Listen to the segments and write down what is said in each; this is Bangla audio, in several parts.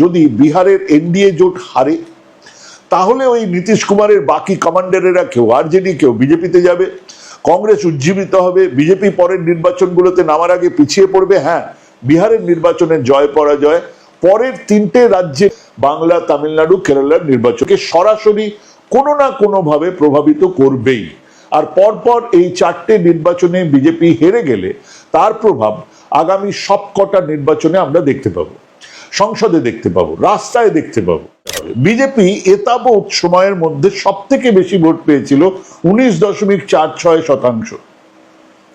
যদি বিহারের এনডিএ জোট হারে, তাহলে ওই নীতিশ কুমারের বাকি কমান্ডারেরা কেউ আরজেডি কেউ, বিজেপিতে যাবে, কংগ্রেস উজ্জীবিত হবে, বিজেপি পরের নির্বাচনগুলোতে নামার আগে পিছিয়ে পড়বে হ্যাঁ বিহারের নির্বাচনের জয় পরাজয়, পরের তিনটে রাজ্যে বাংলা, তামিলনাড়ু, কেরালার নির্বাচনকে সরাসরি কোনো না কোনোভাবে প্রভাবিত করবেই। আর পরপর এই চারটে নির্বাচনে বিজেপি হেরে গেলে, তার প্রভাব আগামী সবকটা নির্বাচনে আমরা দেখতে পাবো। সংসদে দেখতে পাবো, রাস্তায় দেখতে পাবো। বিজেপি এতাবৎ সময়ের মধ্যে সব থেকে বেশি ভোট পেয়েছিল উনিশ দশমিক চার ছয় শতাংশ।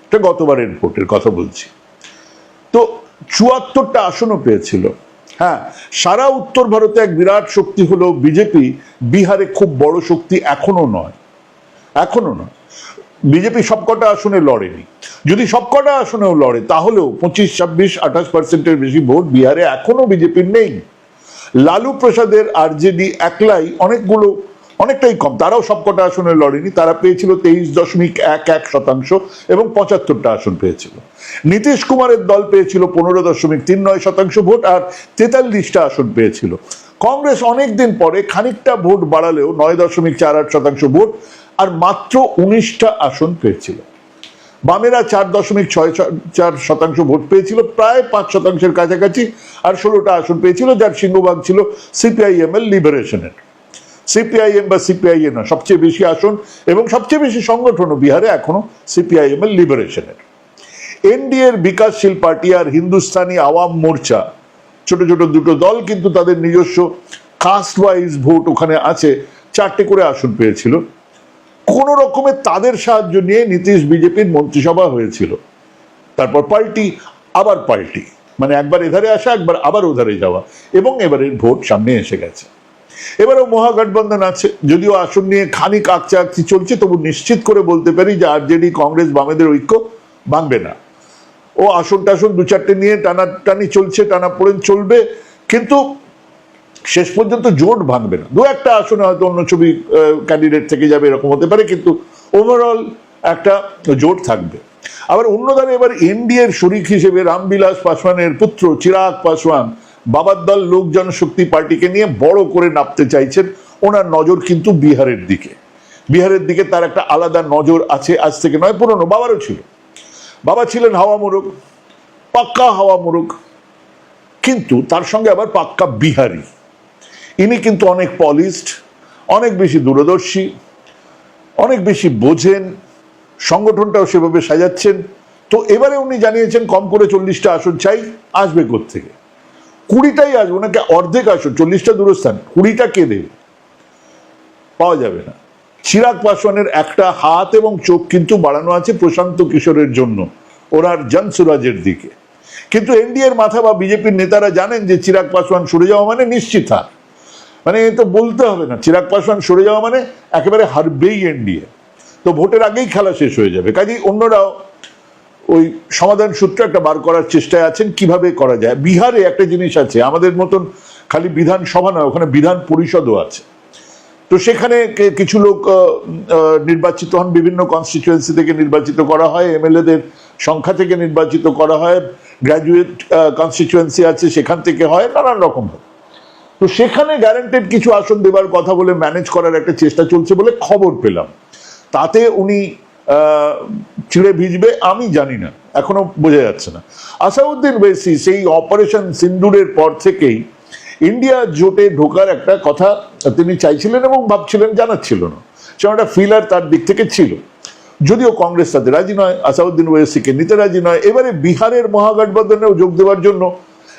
এটা গতবারের ভোটের কথা বলছি। তো চুয়াত্তরটা আসনও পেয়েছিল। হ্যাঁ সারা উত্তর ভারতে এক বিরাট শক্তি হলো বিজেপি, বিহারে খুব বড় শক্তি এখনও নয় এখনও নয়। বিজেপি সবকটা আসনে লড়েনি। যদি সবকটা আসনেও লড়ে, তাহলেও পঁচিশ, ছাব্বিশ, আঠাশ পার্সেন্টের বেশি ভোট বিহারে এখনও বিজেপির নেই। লালু প্রসাদের আরজেডি একলাই অনেকগুলো, অনেকটাই কম। তারাও সবকটা আসনে লড়েনি। তারা পেয়েছিল তেইশ দশমিক এক এক শতাংশ এবং পঁচাত্তরটা আসন পেয়েছিল। নীতিশ কুমারের দল পেয়েছিল পনেরো দশমিক তিন নয় শতাংশ ভোট আর তেতাল্লিশটা আসন পেয়েছিল। কংগ্রেস অনেকদিন পরে খানিকটা ভোট বাড়ালেও নয় দশমিক চার আট শতাংশ ভোট আর মাত্র উনিশটা আসন পেয়েছিল। বামেরা চার দশমিক ছয় চার শতাংশ ভোট পেয়েছিল, প্রায় পাঁচ শতাংশের কাছাকাছি, আর ষোলোটা আসন পেয়েছিল, যার সিংহভাগ ছিল সিপিআইএম এর লিবারেশনের। সিপিআইএম বা সিপিআইএম না, সবচেয়ে বেশি আসন এবং সবচেয়ে বেশি সংগঠনও বিহারে এখনও সিপিআইএম এর লিবারেশনের। এনডিএর বিকাশশীল পার্টি আর হিন্দুস্তানি আওয়াম মোর্চা, ছোট ছোট দুটো দল কিন্তু তাদের নিজস্ব কাস্ট ওয়াইজ ভোট ওখানে আছে, চারটে করে আসন পেয়েছিল। কোন রকমের তাদের সাহায্য নিয়ে নীতিশ বিজেপির মন্ত্রিসভা হয়েছিল। তারপর পাল্টি, আবার পাল্টি। মানে একবার এধারে আসা, একবার আবার ওধারে যাওয়া। এবং এবারের ভোট সামনে এসে গেছে। এবারেও মহাগঠবন্ধন আছে। যদিও আসন নিয়ে খানিক আকচা আকচি চলছে, তবু নিশ্চিত করে বলতে পারি যে আরজেডি, কংগ্রেস, বামেদের ঐক্য ভাঙবে না। ও আসন টাসন দু চারটে নিয়ে টানাটানি চলছে টানা পড়েন চলবে। কিন্তু শেষ পর্যন্ত জোট ভাঙবে না। দু একটা আসনে হয়তো অন্য ছবি ক্যান্ডিডেট থেকে যাবে, এরকম হতে পারে, কিন্তু ওভারঅল একটা জোট থাকবে। আবার অন্য অন্যধারে এবার এনডিএর শরিক হিসেবে রামবিলাস পাসওয়ানের পুত্র চিরাগ পাসওয়ান, বাবার দল লোক জনশক্তি পার্টিকে নিয়ে বড় করে নাপতে চাইছেন। ওনার নজর কিন্তু বিহারের দিকে। বিহারের দিকে তার একটা আলাদা নজর আছে আজ থেকে নয়, পুরনো, বাবারও ছিল। বাবা ছিলেন হাওয়া মোরগ, পাক্কা হাওয়া মোরগ, কিন্তু তার সঙ্গে আবার পাক্কা বিহারি। ইনি কিন্তু অনেক পলিশড অনেক বেশি দূরদর্শী, অনেক বেশি বোঝেন, সংগঠনটাও সেভাবে সাজাচ্ছেন। তো এবারে উনি জানিয়েছেন, কম করে চল্লিশটা আসন চাই, আসবে থেকে কুড়িটাই আসবে ওনাকে অর্ধেক আসন, চল্লিশটা দূরস্থান, কুড়িটা কে দেবে? পাওয়া যাবে না। চিরাগ পাসওয়ানের একটা হাত এবং চোখ কিন্তু বাড়ানো আছে প্রশান্ত কিশোরের জন্য, ওনার জনসুরাজের দিকে। কিন্তু এনডিএর মাথা বা বিজেপির নেতারা জানেন যে চিরাগ পাসওয়ান সরে যাওয়া মানে নিশ্চিত হার। মানে তো বলতে হবে না। চিরাগ পাসওয়ান সরে যাওয়া মানে একেবারে হারবেই এনডিএ। তো ভোটের আগেই খেলা শেষ হয়ে যাবে। কাজেই অন্যরাও ওই সমাধান সূত্র একটা বার করার চেষ্টায় আছেন। কীভাবে করা যায়? বিহারে একটা জিনিস আছে, আমাদের মতন খালি বিধানসভা নয়, ওখানে বিধান পরিষদও আছে। তো সেখানে কিছু লোক নির্বাচিত হন। বিভিন্ন কনস্টিটিউয়েন্সি থেকে নির্বাচিত করা হয়। এমএলএদের সংখ্যা থেকে নির্বাচিত করা হয়। গ্র্যাজুয়েট কনস্টিটিউয়েন্সি আছে, সেখান থেকে হয়। নানান রকম হয়। তো সেখানে গ্যারান্টেড কিছু আসন দেবার কথা বলে ম্যানেজ করার একটা চেষ্টা চলছে বলে খবর পেলাম। তাতে উনি চিড়ে ভিজবে, আমি জানি না। এখনও বোঝা যাচ্ছে না। আসাউদ্দিন ওয়েসি সেই অপারেশন সিন্দুরের পর থেকেই ইন্ডিয়া জোটে ঢোকার একটা কথা তিনি চাইছিলেন এবং ভাবছিলেন, জানাচ্ছিল না। সেরকম একটা ফিলার তার দিক থেকে ছিল। যদিও কংগ্রেস তাতে রাজি নয়, আসাউদ্দিন ওয়েসিকে নিতে রাজি নয়। এবারে বিহারের মহাগঠবন্ধনেও যোগ দেওয়ার জন্য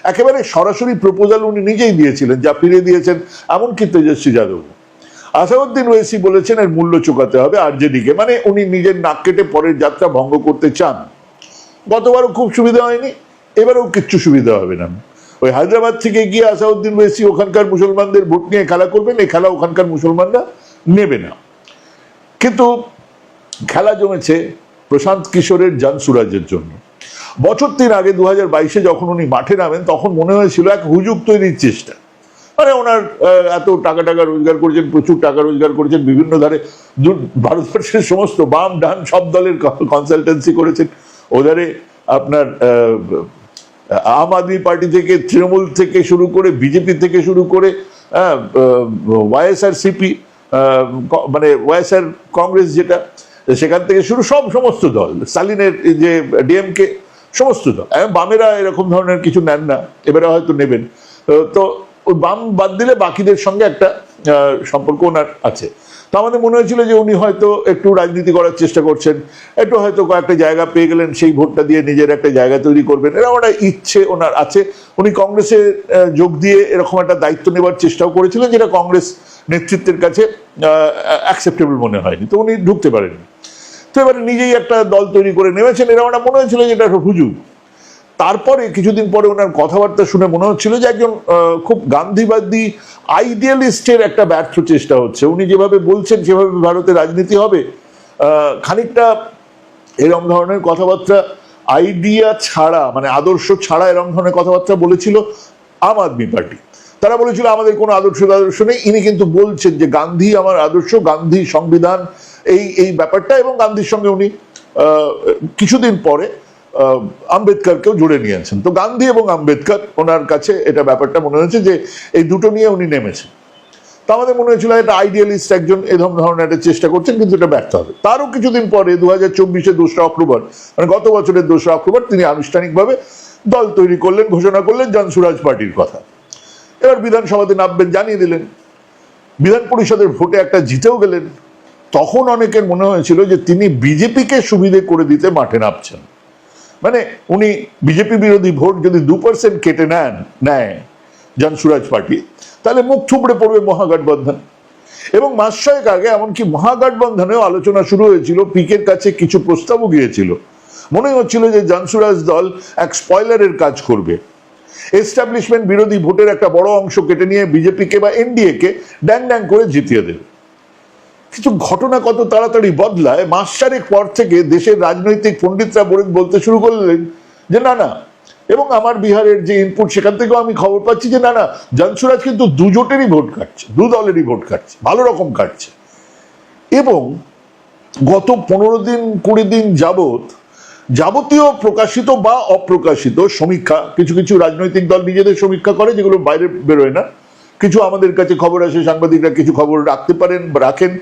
একেবারে সরাসরি প্রপোজাল উনি নিজেই দিয়েছিলেন, যা ফিরে দিয়েছেন এমনকি তেজস্বী যাদব। আসাউদ্দিন ওয়েসি বলেছেন এর মূল্য চুকাতে হবে আরজেডিকে মানে উনি নিজের নাক কেটে পরের যাত্রা ভঙ্গ করতে চান। গতবারও খুব সুবিধা হয়নি, এবারেও কিচ্ছু সুবিধা হবে না। ওই হায়দ্রাবাদ থেকে গিয়ে আসাউদ্দিন ওয়েসি ওখানকার মুসলমানদের ভোট নিয়ে খেলা করবেন এই খেলা ওখানকার মুসলমানরা নেবে না। কিন্তু খেলা জমেছে প্রশান্ত কিশোরের জান সুরাজের জন্য। বছর তিন আগে দু হাজার বাইশে যখন উনি মাঠে নামেন, তখন মনে হয়েছিল এক হুজুগ তৈরির চেষ্টা। মানে ওনার এত টাকা টাকা রোজগার করেছেন, প্রচুর টাকা রোজগার করেছেন, বিভিন্ন ধারে ভারতবর্ষের সমস্ত বাম ডান সব দলের কনসালটেন্সি করেছেন। ওধারে আপনার আম আদমি পার্টি থেকে, তৃণমূল থেকে শুরু করে, বিজেপি থেকে শুরু করে ওয়াইএসআর সিপি মানে ওয়াইএসআর কংগ্রেস যেটা, সেখান থেকে শুরু সব সমস্ত দল। স্টালিনের যে ডিএমকে সমস্ত এখন বামেরা এরকম ধরনের কিছু নেন না, এবারে হয়তো নেবেন। তো- তো ওই বাম বাদ দিলে বাকিদের সঙ্গে একটা সম্পর্ক ওনার আছে। তো আমাদের মনে হয়েছিল যে উনি হয়তো একটু রাজনীতি করার চেষ্টা করছেন, একটু হয়তো কয়েকটা জায়গা পেয়ে গেলেন, সেই ভোটটা দিয়ে নিজের একটা জায়গা তৈরি করবেন। এরকম একটা ইচ্ছে ওনার আছে। উনি কংগ্রেসে যোগ দিয়ে এরকম একটা দায়িত্ব নেবার চেষ্টাও করেছিলেন, যেটা কংগ্রেস নেতৃত্বের কাছে অ্যাকসেপ্টেবল মনে হয়নি। তো উনি ঢুকতে পারেননি। তো এবারে নিজেই একটা দল তৈরি করে নেমেছেন। এরকম একটা মনে হয়েছিল যে এটা একটা হুজুগ তারপরে কিছুদিন পরে ওনার কথাবার্তা শুনে মনে হচ্ছিল যে একজন খুব গান্ধীবাদী আইডিয়ালিস্টের একটা ব্যর্থ চেষ্টা হচ্ছে। উনি যেভাবে বলছেন, সেভাবে ভারতের রাজনীতি হবে। খানিকটা এরম ধরনের কথাবার্তা আইডিয়া ছাড়া মানে আদর্শ ছাড়া এরম ধরনের কথাবার্তা বলেছিল আম আদমি পার্টি। তারা বলেছিল, আমাদের কোনো আদর্শ আদর্শ নেই। ইনি কিন্তু বলছেন যে, গান্ধী আমার আদর্শ, গান্ধী সংবিধান এই এই ব্যাপারটা এবং গান্ধীর সঙ্গে উনি কিছুদিন পরে আম্বেদকরকেও জুড়ে নিয়েছেন। তো গান্ধী এবং আম্বেদকর, ওনার কাছে এটা ব্যাপারটা মনে হয়েছে যে, এই দুটো নিয়ে উনি নেমেছেন। তো আমাদের মনে হয়েছিল একটা আইডিয়ালিস্ট একজন এরকম ধরনের একটা চেষ্টা করছেন, কিন্তু এটা ব্যর্থ হবে। তারও কিছুদিন পরে দু হাজার চব্বিশে দোসরা অক্টোবর মানে গত বছরের দোসরা অক্টোবর, তিনি আনুষ্ঠানিকভাবে দল তৈরি করলেন, ঘোষণা করলেন জনসুরাজ পার্টির কথা। এবার বিধানসভাতে নামবেন, জানিয়ে দিলেন। বিধান পরিষদের ভোটে একটা জিতেও গেলেন। তখন অনেকের মনে হয়েছিল যে তিনি বিজেপিকে সুবিধে করে দিতে মাঠে নামছেন। মানে উনি বিজেপি বিরোধী ভোট যদি দু পার্সেন্ট কেটে নেন, নেয় জনসুরাজ পার্টি, তাহলে মুখ থুবড়ে পড়বে মহাগঠবন্ধন। এবং মাস ছয়েক আগে এমনকি মহাগঠবন্ধনেও আলোচনা শুরু হয়েছিল, পিকের কাছে কিছু প্রস্তাবও গিয়েছিল। মনে হচ্ছিল যে জনসুরাজ দল এক স্পয়লারের কাজ করবে। এস্টাবলিশমেন্ট বিরোধী ভোটের একটা বড় অংশ কেটে নিয়ে বিজেপিকে বা এনডিএ কে ড্যাং ড্যাং করে জিতিয়ে দেবে। কিছু ঘটনা কত তাড়াতাড়ি বদলায়, মাস চারেক পর থেকে দেশের রাজনৈতিক পণ্ডিতরা বলে বলতে শুরু করলেন যে, না না, এবং আমার বিহারের যে ইনপুট সেখান থেকেও আমি খবর পাচ্ছি যে, না না, জনসুরাজ কিন্তু দু জোটেরই ভোট কাটছে, দু দলেরই ভোট কাটছে, ভালো রকম কাটছে। এবং গত পনেরো দিন, কুড়ি দিন যাবত যাবতীয় প্রকাশিত বা অপ্রকাশিত সমীক্ষা, কিছু কিছু রাজনৈতিক দল নিজেদের সমীক্ষা করে, যেগুলো বাইরে বেরোয় না, কিছু আমাদের কাছে খবর আসে, সাংবাদিকরা কিছু খবর রাখতে পারেন বা রাখেন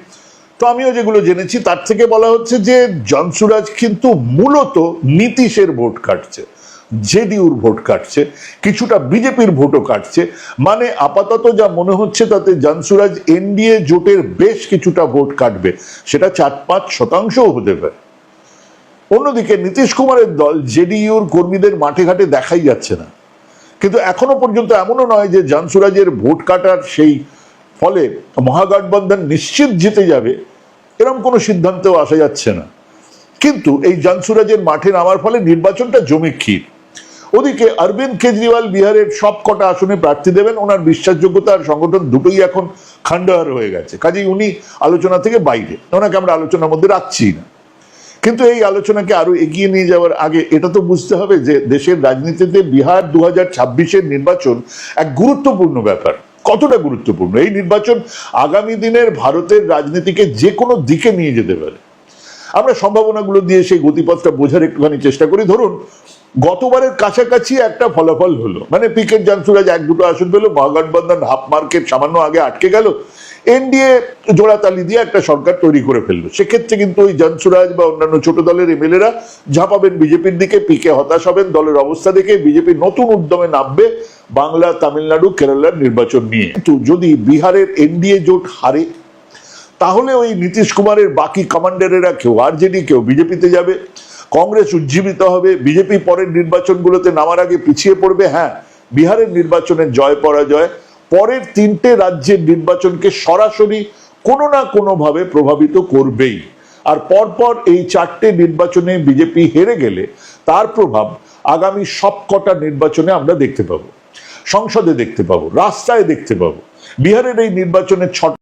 তো আমিও যেগুলো জেনেছি, তার থেকে বলা হচ্ছে যে জনসুরাজ কিন্তু মূলত নীতিশের ভোট কাটছে, জেডিউর ভোট কাটছে, কিছুটা বিজেপির ভোটও কাটছে। মানে আপাতত যা মনে হচ্ছে তাতে জনসুরাজ এনডিএ জোটের বেশ কিছুটা ভোট কাটবে, সেটা চার পাঁচ শতাংশও হতে পারে। অন্যদিকে নীতিশ কুমারের দল জেডিইউর কর্মীদের মাঠে ঘাটে দেখাই যাচ্ছে না। কিন্তু এখনও পর্যন্ত এমনও নয় যে জানসুরাজের ভোট কাটার সেই ফলে মহাগঠবন্ধন নিশ্চিত জিতে যাবে, এরকম কোনো সিদ্ধান্তেও আসা যাচ্ছে না। কিন্তু এই জানসুরাজের মাঠে নামার ফলে নির্বাচনটা জমে ক্ষীর। ওদিকে অরবিন্দ কেজরিওয়াল বিহারের সব কটা আসনে প্রার্থী দেবেন, ওনার বিশ্বাসযোগ্যতা আর সংগঠন দুটোই এখন খান্ডার হয়ে গেছে। কাজেই উনি আলোচনা থেকে বাইরে, ওনাকে আমরা আলোচনার মধ্যে রাখছি না। কিন্তু এই আলোচনাকে আরও এগিয়ে নিয়ে যাওয়ার আগে এটা তো বুঝতে হবে যে দেশের রাজনীতিতে বিহার দু হাজার নির্বাচন এক গুরুত্বপূর্ণ ব্যাপার। কতটা গুরুত্বপূর্ণ? এই নির্বাচন আগামী দিনের ভারতের রাজনীতিকে যে কোনো দিকে নিয়ে যেতে পারে। আমরা সম্ভাবনাগুলো দিয়ে সেই গতিপথটা বোঝার একটুখানি চেষ্টা করি। ধরুন, গতবারের কাছাকাছি একটা ফলাফল হলো। মানে পিকেট জানসুরাজ এক দুটো আসন পেল মহাগঠবন্ধন হাফ মার্কেট সামান্য আগে আটকে গেল। এনডিএ জোড়াতালি দিয়ে একটা সরকার তৈরি করে ফেলল। সেক্ষেত্রে কিন্তু ওই জনসুরাজ বা অন্যান্য ছোট দলের এমএলএরা ঝাঁপাবেন বিজেপির দিকে, পিকে হতাশ হবেন, দলের অবস্থা দেখে বিজেপি নতুন উদ্যমে নামবে বাংলা, তামিলনাড়ু, কেরালার নির্বাচন নিয়ে। কিন্তু যদি বিহারের এনডিএ জোট হারে, তাহলে ওই নীতিশ কুমারের বাকি কমান্ডারেরা কেউ আরজেডি, কেউ বিজেপিতে যাবে, কংগ্রেস উজ্জীবিত হবে, বিজেপি পরের নির্বাচনগুলোতে নামার আগে পিছিয়ে পড়বে। হ্যাঁ বিহারের নির্বাচনের জয় পরাজয় পরের তিনটে রাজ্যের নির্বাচনকে সরাসরি কোনো না কোনোভাবে প্রভাবিত করবেই। আর পরপর এই চারটে নির্বাচনে বিজেপি হেরে গেলে তার প্রভাব আগামী সবকটা নির্বাচনে আমরা দেখতে পাবো। সংসদে দেখতে পাবো, রাস্তায় দেখতে পাবো। বিহারের এই নির্বাচনের ছটা